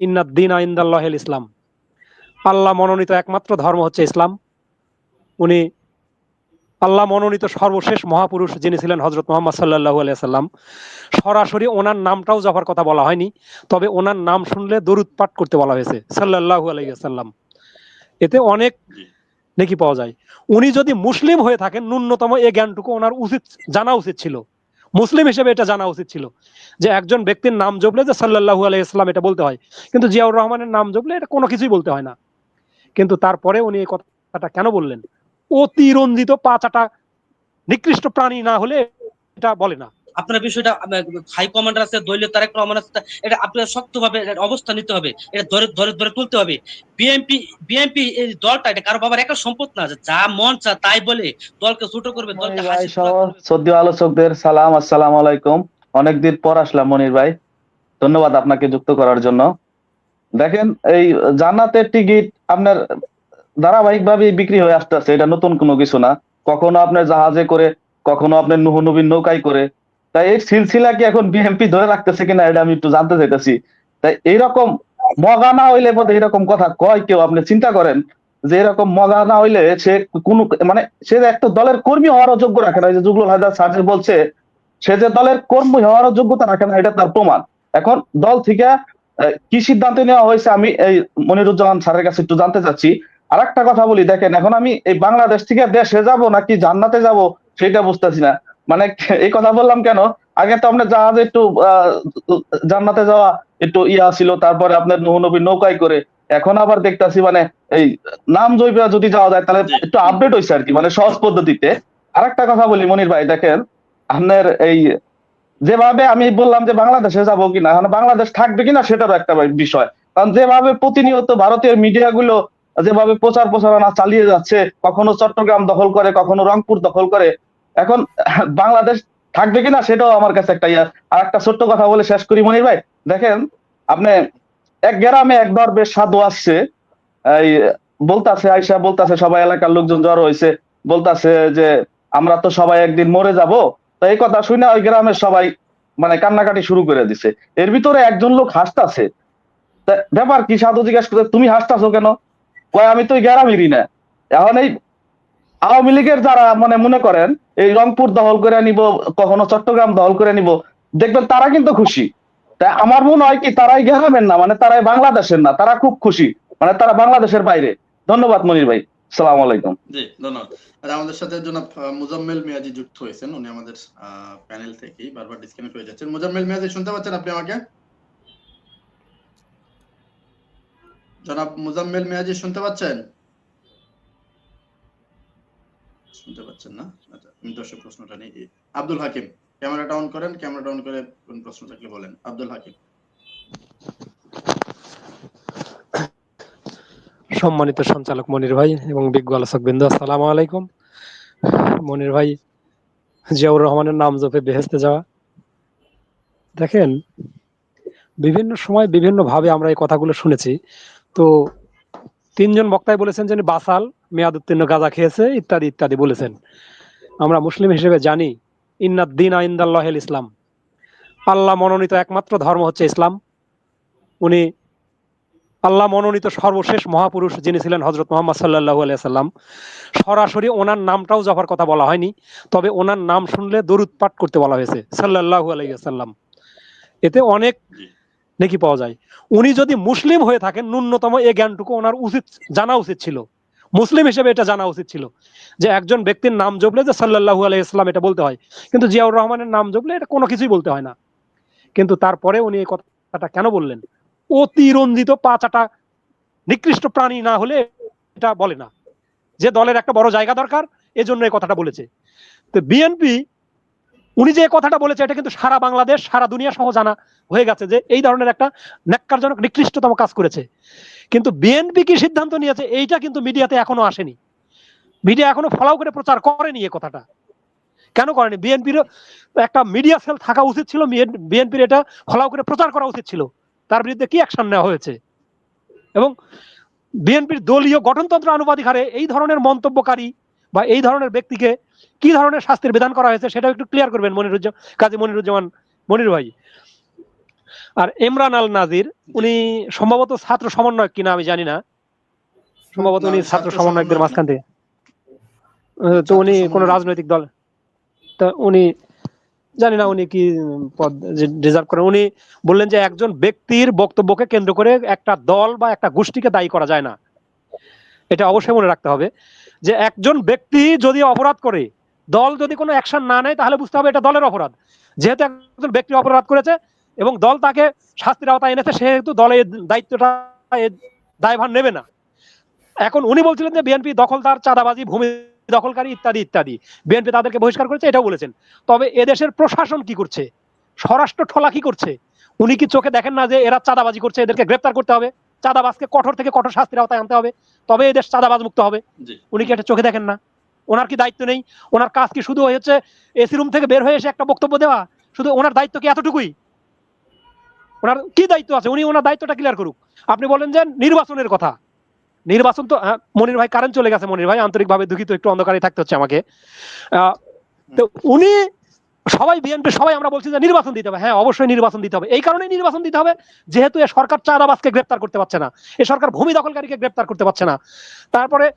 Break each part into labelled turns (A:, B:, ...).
A: ইন্নাদ্দিন আইন্দাল্লাহ ইসলাম। আল্লাহ মনোনীত একমাত্র ধর্ম হচ্ছে ইসলাম। উনি আল্লাহ মনোনীত সর্বশেষ মহাপুরুষ যিনি ছিলেন হজরত মোহাম্মদ সাল্লাহু আলিয়াল্লাম সরাসরি ওনার নামটাও জপার কথা বলা হয়নি তবে ওনার নাম শুনলে দরুদ পাঠ করতে বলা হয়েছে সাল্লাহু আলাইসাল্লাম এতে অনেক। নেকি পাওয়া যায়। উনি যদি মুসলিম হয়ে থাকেন ন্যূনতম এই জ্ঞানটুকু ওনার উচিত জানা উচিত ছিল। মুসলিম হিসেবে এটা জানা উচিত ছিল যে একজন ব্যক্তির নাম জপলে যে সাল্লাহু ইসলাম এটা বলতে হয়। কিন্তু জিয়াউর রহমানের নাম জপলে এটা কোনো কিছুই বলতে হয় না। কিন্তু তারপরে উনি এই কথাটা কেন বললেন? অতিরঞ্জিত পাঁচাটা নিকৃষ্ট প্রাণী না হলে এটা বলে না।
B: আপনার বিষয়টা হাই কমান্ডার আছে দলীয় তারেক রহমান আছে এটা আপনার শক্তভাবে এটার অবস্থা নিতে হবে এটা ধরে ধরে ধরে তুলতে হবে। বিএনপি বিএনপি এই দলটা এটা কারও বাবার একটা সম্পদ না যা মন চা তাই বলে দলকে ছোট করবে দলকে
C: মনির ভাই
B: হাসি
C: সদ্য আলোচকদের সালাম আসসালাম আলাইকুম। অনেকদিন পর আসলাম মনির ভাই। ধন্যবাদ আপনাকে যুক্ত করার জন্য। দেখেন এই জান্নাতের টিকিট আপনার ধারাবাহিক ভাবে বিক্রি হয়ে আসতেছে এটা নতুন কোনো কিছু না। কখনো আপনার জাহাজে করে কখনো আপনার নুহ নবীন নৌকায় করে তাই এই সিলসিলা কি এখন বিএমপি ধরে রাখতেছে কিনা এটা আমি একটু জানতে চাইতেছি। তাই এইরকম মগা না হইলে বোধ এরকম কথা কয় কেউ? আপনি চিন্তা করেন যে এরকম মগা না হইলে সে কোনো মানে সে একটা দলের কর্মী হওয়ারও যোগ্য রাখে না। যে জুগলুল হায়দার স্যার বলছে, সে যে দলের কর্মী হওয়ারও যোগ্যতা রাখে না এটা তার প্রমাণ। এখন দল থেকে কি সিদ্ধান্ত নেওয়া হয়েছে আমি এই মনিরুজ্জামান স্যারের কাছে একটু জানতে চাচ্ছি। আর একটা কথা বলি, দেখেন এখন আমি এই বাংলাদেশ থেকে দেশে যাব নাকি জান্নাতে যাব, সেটা বুঝতেছি না। মানে এই কথা বললাম কেন? আগে তো আপনার জাহাজে একটু জান্নাতে যাওয়া একটু ইয়া ছিল তারপরে আপনার নবীর নৌকায় করে। এখন আবার দেখতাছি মানে এই নাম জৈবে যদি যাওয়া যায় তাহলে একটু আপডেট হয়েছে আর কি মানে সহজ পদ্ধতিতে। আর একটা কথা বলি মনির ভাই দেখেন আপনার এই যেভাবে আমি বললাম যে বাংলাদেশে যাব কিনা এখন বাংলাদেশ থাকবে কিনা সেটারও একটা বিষয়। কারণ যেভাবে প্রতিনিয়ত ভারতীয় মিডিয়া গুলো যেভাবে প্রচার প্রচারণা চালিয়ে যাচ্ছে কখনো চট্টগ্রাম দখল করে কখনো রংপুর দখল করে এখন বাংলাদেশ থাকবে কিনা সেটাও আমার কাছে একটা ইয়া। আর একটা ছোট্ট কথা বলে শেষ করি, মনির ভাই। দেখেন, আপনি এক গ্রামে একবার বেশ সাধু আসছে। এই বলতাছে, আইসা বলতাছে, সবাই এলাকার লোকজন জড়ো হয়েছে। বলতাছে যে, আমরা তো সবাই একদিন মরে যাব। তো এই কথা শুনে ওই গ্রামের সবাই মানে কান্নাকাটি শুরু করে দিছে। এর ভিতরে একজন লোক হাসতাছে। ব্যাপার কি সাধু জিজ্ঞাসা করে, তুমি হাসতাছো কেন? কয়, আমি তো ওই গ্রামেরই না। এখন এই আওয়ামী লীগের যারা মানে মনে করেন, এই রংপুর দখল করে নিব, কখনো চট্টগ্রাম দখল করে নিব, দেখবেন তারা কিন্তু খুশি। তাই আমার মনে হয় কি, তারাই গ্রামের না মানে তারাই বাংলাদেশের না, তারা খুব খুশি মানে তারা বাংলাদেশের বাইরে। ধন্যবাদ মনির ভাই, সালাম আলাইকুম।
D: জি, ধন্যবাদ। আর আমাদের সাথে জনাব মুজাম্মেল মিয়াজি যুক্ত হয়েছেন, উনি আমাদের প্যানেল থেকেই বারবার ডিসকানেক্ট হয়ে যাচ্ছেন। মুজাম্মেল মিয়াজি, শুনতে পাচ্ছেন আপনি আমাকে? জনাব মুজাম্মেল মিয়াজি, শুনতে পাচ্ছেন? শুনতে পাচ্ছেন না? আচ্ছা আমি দর্শক প্রশ্নটা নিই। আব্দুল হাকিম ক্যামেরাটা অন করেন ক্যামেরাটা অন করে কোন প্রশ্ন থাকলে বলেন। আব্দুল হাকিম।
A: সম্মানিত সঞ্চালক মনির ভাই এবং বিজ্ঞ আলোচক বিন্দু, আসসালামু আলাইকুম। মনির ভাই, জিয়াউর রহমানের নাম জপে বেহেস্তে যাওয়া। দেখেন, বিভিন্ন সময় বিভিন্ন ভাবে আমরা এই কথাগুলো শুনেছি। তো তিনজন বক্তাই বলেছেন যে বাসাল, মেয়াদ উত্তীর্ণ, গাঁজা খেয়েছে, ইত্যাদি ইত্যাদি বলেছেন। আমরা মুসলিম হিসেবে জানি ইন্নাদ দিন আইন্দাল্লাহ ইসলাম। আল্লাহ মনোনীত একমাত্র ধর্ম হচ্ছে ইসলাম। উনি আল্লাহ মনোনীত সর্বশেষ মহাপুরুষ যিনি ছিলেন হজরত মোহাম্মদ সাল্লাহু আলিয়াল্লাম সরাসরি ওনার নামটাও জপার কথা বলা হয়নি, তবে ওনার নাম শুনলে দরুদ পাঠ করতে বলা হয়েছে সাল্লাহু আলাইসাল্লাম এতে অনেক। নেকি পাওয়া যায়? উনি যদি মুসলিম হয়ে থাকেন, ন্যূনতম এই জ্ঞানটুকু ওনার উচিত, জানা উচিত ছিল। মুসলিম হিসেবে এটা জানা উচিত ছিল। যে একজন ব্যক্তির নাম জপলে যে সাল্লাহু ইসলাম এটা বলতে হয়। কিন্তু জিয়াউর রহমানের নাম জপলে এটা কোনো কিছুই বলতে হয় না। কিন্তু তারপরে উনি এই কথাটা কেন বললেন? অতিরঞ্জিত পাঁচাটা নিকৃষ্ট প্রাণী না হলে এটা বলে না। যে দলের একটা বড় জায়গা দরকার, এজন্য এই কথাটা বলেছে। তো বিএনপি উনি যে কথাটা বলেছে, এটা কিন্তু সারা বাংলাদেশ, সারা দুনিয়া সহ জানা হয়ে গেছে যে এই ধরনের একটা ন্যাক্কারজনক, নিকৃষ্টতম কাজ করেছে। কিন্তু বিএনপি কি সিদ্ধান্ত নিয়েছে, এইটা কিন্তু মিডিয়াতে এখনও আসেনি। মিডিয়া এখনও ফলাও করে প্রচার করেনি এ কথাটা। কেন করেনি? বিএনপির একটা মিডিয়া সেল থাকা উচিত ছিল বিএনপির এটা ফলাও করে প্রচার করা উচিত ছিল। তার বিরুদ্ধে কি অ্যাকশন নেওয়া হয়েছে? এবং বিএনপির দলীয় গঠনতন্ত্র আনুপাতিক হারে এই ধরনের মন্তব্যকারী বা এই ধরনের ব্যক্তিকে কি ধরনের শাস্তির বিধান করা হয়েছে সেটা একটু ক্লিয়ার করবেন মনিরুজ্জামান কাজী মনিরুজ্জামান মনির ভাই। আর ইমরান আল নাজির উনি সম্ভবত ছাত্র সমন্বয়ক কিনা আমি জানি না। সম্ভবত উনি
D: ছাত্র
A: সমন্বয়কদের মাঝখান থেকে তো উনি কোন রাজনৈতিক দল। তা উনি জানি না উনি কি পদ রিজার্ভ করেন। উনি বললেন যে একজন ব্যক্তির বক্তব্যকে কেন্দ্র করে একটা দল বা একটা গোষ্ঠীকে দায়ী করা যায় না। এটা অবশ্যই মনে রাখতে হবে যে একজন ব্যক্তি যদি অপরাধ করে, দল যদি কোনো অ্যাকশন না নেয়, তাহলে বুঝতে হবে এটা দলের অপরাধ। যেহেতু একজন ব্যক্তি অপরাধ করেছে এবং দল তাকে শাস্তির আওতায় এনেছে, সেহেতু দলের দায়িত্বটা দায়ভার নেবে না। এখন উনি বলছিলেন যে বিএনপি দখলদার, চাঁদাবাজি, ভূমি দখলকারী ইত্যাদি ইত্যাদি। বিএনপি তাদেরকে বহিষ্কার করেছে, এটাও বলেছেন। তবে এদেশের প্রশাসন কি করছে? স্বরাষ্ট্র ঠলা কি করছে? উনি কি চোখে দেখেন না যে এরা চাঁদাবাজি করছে, এদেরকে গ্রেপ্তার করতে হবে? চাঁদাবাজকে কঠোর থেকে কঠোর শাস্তির আওতায় আনতে হবে। তবে এদেশ চাঁদাবাজ মুক্ত হবে। উনি কি এটা চোখে দেখেন না? ওনার কি দায়িত্ব নেই? ওনার কাজ কি শুধু হচ্ছে এসি রুম থেকে বের হয়ে এসে একটা বক্তব্য দেওয়া? শুধু ওনার দায়িত্ব কি এতটুকুই? ওনার কি দায়িত্ব আছে? উনি ওনার দায়িত্বটা ক্লিয়ার করুক। আপনি বলেন যে নির্বাচনের কথা। নির্বাচন তো আহ, মনির ভাই কারেন্ট চলে গেছে মনির ভাই। আন্তরিকভাবে দুঃখিত একটু অন্ধকারে থাকতে হচ্ছে আমাকে। আহ, তো উনি সবাই বিএনপি সবাই আমরা বলছি যে নির্বাচন দিতে হবে। হ্যাঁ অবশ্যই নির্বাচন দিতে হবে। এই কারণেই নির্বাচন দিতে হবে যেহেতু এ সরকার চাঁদাবাজকে গ্রেপ্তার করতে পারছে না। এ সরকার ভূমি দখলকারীকে গ্রেপ্তার করতে পারছে না। তারপরে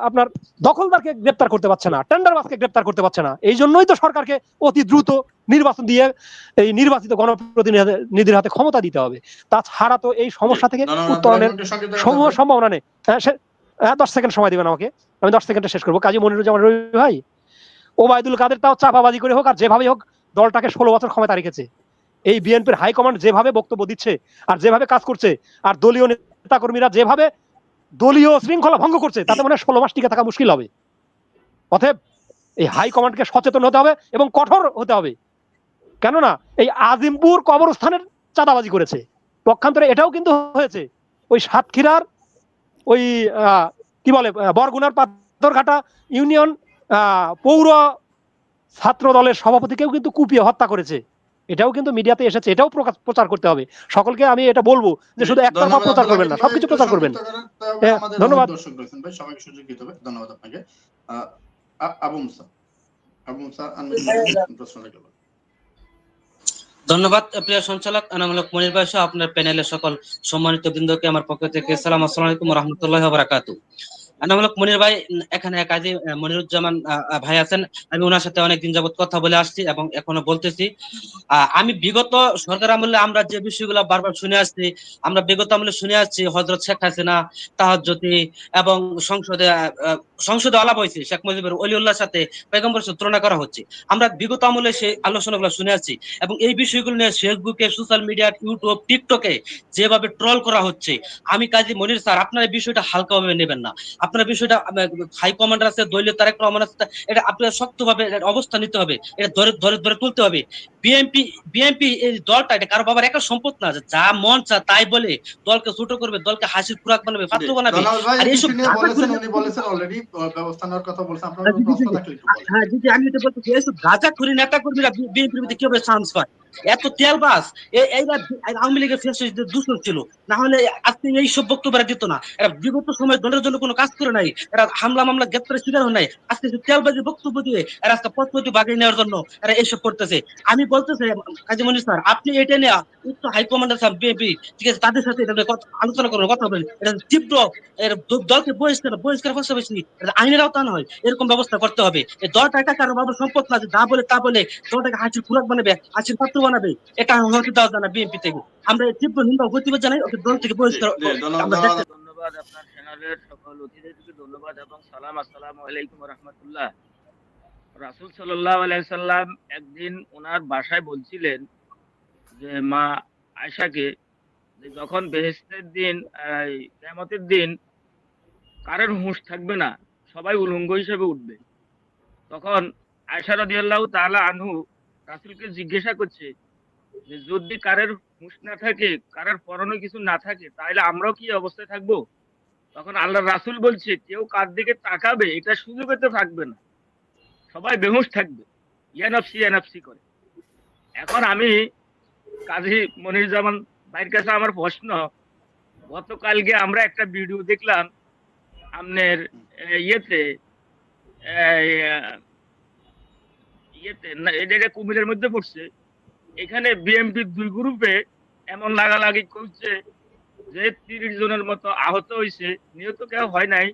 A: আপনার দখলদারকে গ্রেপ্তার করতে পারছে না টেন্ডারবাজকে গ্রেপ্তার করতে পারছে না। এই জন্যই তো সরকারকে অতি দ্রুত নির্বাচন দিয়ে এই নির্বাচিত গণপ্রতিনিধির হাতে ক্ষমতা দিতে হবে। তাছাড়া তো এই সমস্যা থেকে উত্তরণের সমূহ সম্ভাবনা নেই। হ্যাঁ সে- হ্যাঁ দশ সেকেন্ড সময় দিবেন আমাকে। আমি দশ সেকেন্ডে শেষ করব। কাজী মনিরুজ্জামান রবি ভাই? ওবায়দুল কাদের তাও চাপাবাজি করে হোক আর যেভাবেই হোক দলটাকে ষোলো বছর ক্ষমতা রেখেছে। এই বিএনপির হাইকমান্ড যেভাবে বক্তব্য দিচ্ছে আর যেভাবে কাজ করছে আর দলীয় নেতাকর্মীরা যেভাবে দলীয় শৃঙ্খলা ভঙ্গ করছে, তাতে মনে হয় ষোলো মাস টিকে থাকা মুশকিল হবে। অতএব এই হাইকমান্ডকে সচেতন হতে হবে এবং কঠোর হতে হবে। কেননা এই আজিমপুর কবরস্থানের চাঁদাবাজি করেছে। পক্ষান্তরে এটাও কিন্তু হয়েছে। ওই সাতক্ষীরার ওই কি বলে বরগুনার পাথরঘাটা ইউনিয়ন পৌর ছাত্র দলের সভাপতিকেও কিন্তু কুপিয়ে হত্যা করেছে। এটাও কিন্তু মিডিয়াতে এসেছে এটাও প্রকাশ প্রচার করতে হবে। সকলকে আমি এটা বলব যে শুধু একতরফা
D: ধন্যবাদ,
A: প্রচার করবেন না সবকিছু প্রচার করবেন। হ্যাঁ, ধন্যবাদ।
D: দর্শক রয়েছেন ভাই সবাইকে সুযোগ দিতে হবে। ধন্যবাদ আপনাকে। আবু মুসা। আবু মুসা আনমিউট করে প্রশ্ন রেখে
B: ধন্যবাদ প্রিয় সঞ্চালক আনামূলক মনির ভাই সহ আপনার প্যানেলের সকল সম্মানিত বৃন্দকে আমার পক্ষ থেকে সালাম আসসালামু আলাইকুম রহমতুল্লাহ বারাকাতু আনামূলক মনির ভাই এখানে কাজী মনিরুজ্জামান ভাই আছেন। আমি ওনার সাথে অনেকদিন যাবত কথা বলে আসছি এবং এখনও বলতেছি। আমি বিগত সরকার আমলে আমরা যে বিষয়গুলো বারবার শুনে আসছি, আমরা বিগত আমলে শুনে আসছি হজরত শেখ হাসিনা তাহাজ্জতি এবং সংসদে সংসদে আলাপ হয়েছে, শেখ মুজিবুর অলিউল্লাহর সাথে পেগম্বর তুলনা করা হচ্ছে। আমরা বিগত আমলে সেই আলোচনাগুলো শুনে আসছি এবং এই বিষয়গুলো নিয়ে ফেসবুকে সোশ্যাল মিডিয়া ইউটিউব টিকটকে যেভাবে ট্রল করা হচ্ছে, আমি কাজী মনির স্যার, আপনার এই বিষয়টা হালকাভাবে নেবেন না। আপনার বিষয়টা হাই কমান্ডার আছে দলীয় তারেক রহমান আছে এটা আপনার শক্তভাবে এটার অবস্থা নিতে হবে এটা ধরে ধরে ধরে তুলতে হবে বিএনপি বিএনপি এই দলটা এটা কারও বাবার একটা সম্পদ না যে যা মন চা তাই বলে দলকে ছোট করবে দলকে হাসির খুরাক বানাবে পাত্র বানাবে আর
D: এই
B: এইসব
D: বিষয় নিয়ে
B: ঢাকা
D: বলেছেন, উনি বলেছেন already, আহ, ব্যবস্থা নেওয়ার কথা বলছেন। আপনার
B: হ্যাঁ,
D: বলেন।
B: হ্যাঁ যদি আমি এটা বলতে এইসব গাঁজা খুরি নেতা কর্মীরা বিএনপির মধ্যে কীভাবে চান্স পায় এত তেল বাস এইরা আওয়ামী লীগের ফেস দূষণ ছিল না হলে আজকে এই সব বক্তব্য দিত না। এরা বিগত সময় দলের জন্য কোনো কাজ করে নাই, এরা হামলা মামলা গ্রেপ্তারের শিকার হয় নাই। আজকে তেলবাজি বক্তব্য দিয়ে এরা আজকে পথপতি বাগিয়ে নেওয়ার জন্য এরা এইসব করতেছে। আমি বলতেছি কাজী মনির স্যার, আপনি এটা নিয়ে উচ্চ হাইকমান্ডার স্যার বিএনপি, ঠিক আছে, তাদের সাথে এটা আলোচনা করবেন কথা বলেন। এটা তীব্র, এর দলকে বহিষ্কার বহিষ্কার পাশাপাশি আইনের আওতা নয়, এরকম ব্যবস্থা করতে হবে। দলটা এটা কারও বাবার সম্পদ না যে বলে তা বলে দলটাকে হাসির খুরাক বানাবে, হাসির পাত্র বানাবে। এটা হতে দেওয়া যায় না বিএনপি থেকে। আমরা তীব্র নিন্দা প্রতিবাদ জানাই ওকে দল থেকে বহিষ্কার
D: ধন্যবাদ,
E: আপনার চ্যানেলের সকল অতিথিদেরকে ধন্যবাদ এবং সালাম আসসালামু আলাইকুম রহমতুল্লাহ। রাসুল সাল্লাহ আলাইসাল্লাম একদিন ওনার বাসায় বলছিলেন যে মা আয়সাকে যখন বেহেস্তের দিন এই কেয়ামতের দিন কারোর হুঁশ থাকবে না সবাই উলঙ্গ হিসেবে উঠবে। তখন আয়সা রদিয়াল্লাহ তাআলা আনহু রাসুলকে জিজ্ঞাসা করছে যে, যদি কারের হুঁশ না থাকে, কারের পরনে কিছু না থাকে, তাহলে আমরাও কি অবস্থায় থাকব? তখন আল্লাহ রাসুল বলছে, কেউ কার দিকে তাকাবে, এটা সুযোগে তো থাকবে না। সবাই বেহুশ থাকবে। ইয়ানফসি ইয়ানফসি করে। এখন আমি কাজী মনির জামান ভাইয়ের কাছে আমার প্রশ্ন, গতকালকে আমরা একটা ভিডিও দেখলাম আপনার ইয়েতে এটা কুমিরের মধ্যে পড়ছে। এখানে বিএমপির দুই গ্রুপে এমন লাগালাগি করছে যে তিরিশ জনের মতো আহত হয়েছে, নিহত কেউ হয় নাই,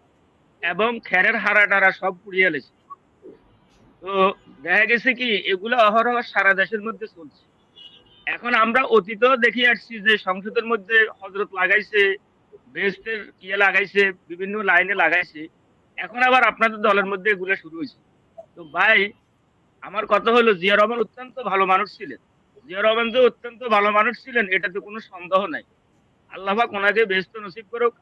E: এবং খেরের হারা টারা সব পুড়িয়ে এলেছে তো দেখা গেছে কি, এগুলো অহরহ সারা দেশের মধ্যে চলছে। এখন আমরা অতীতেও দেখে আসছি যে সংসদের মধ্যে হজরত লাগাইছে, বেস্টের ইয়ে লাগাইছে, বিভিন্ন লাইনে লাগাইছে। এখন আবার আপনাদের দলের মধ্যে এগুলো শুরু হয়েছে। তো ভাই আমার কথা হলো, জিয়া রহমান অত্যন্ত ভালো মানুষ ছিলেন। জিয়া রহমান যে অত্যন্ত ভালো মানুষ ছিলেন, এটাতে কোনো সন্দেহ নাই। আল্লাহ ওনাকে বেস্ত নসিব করুক।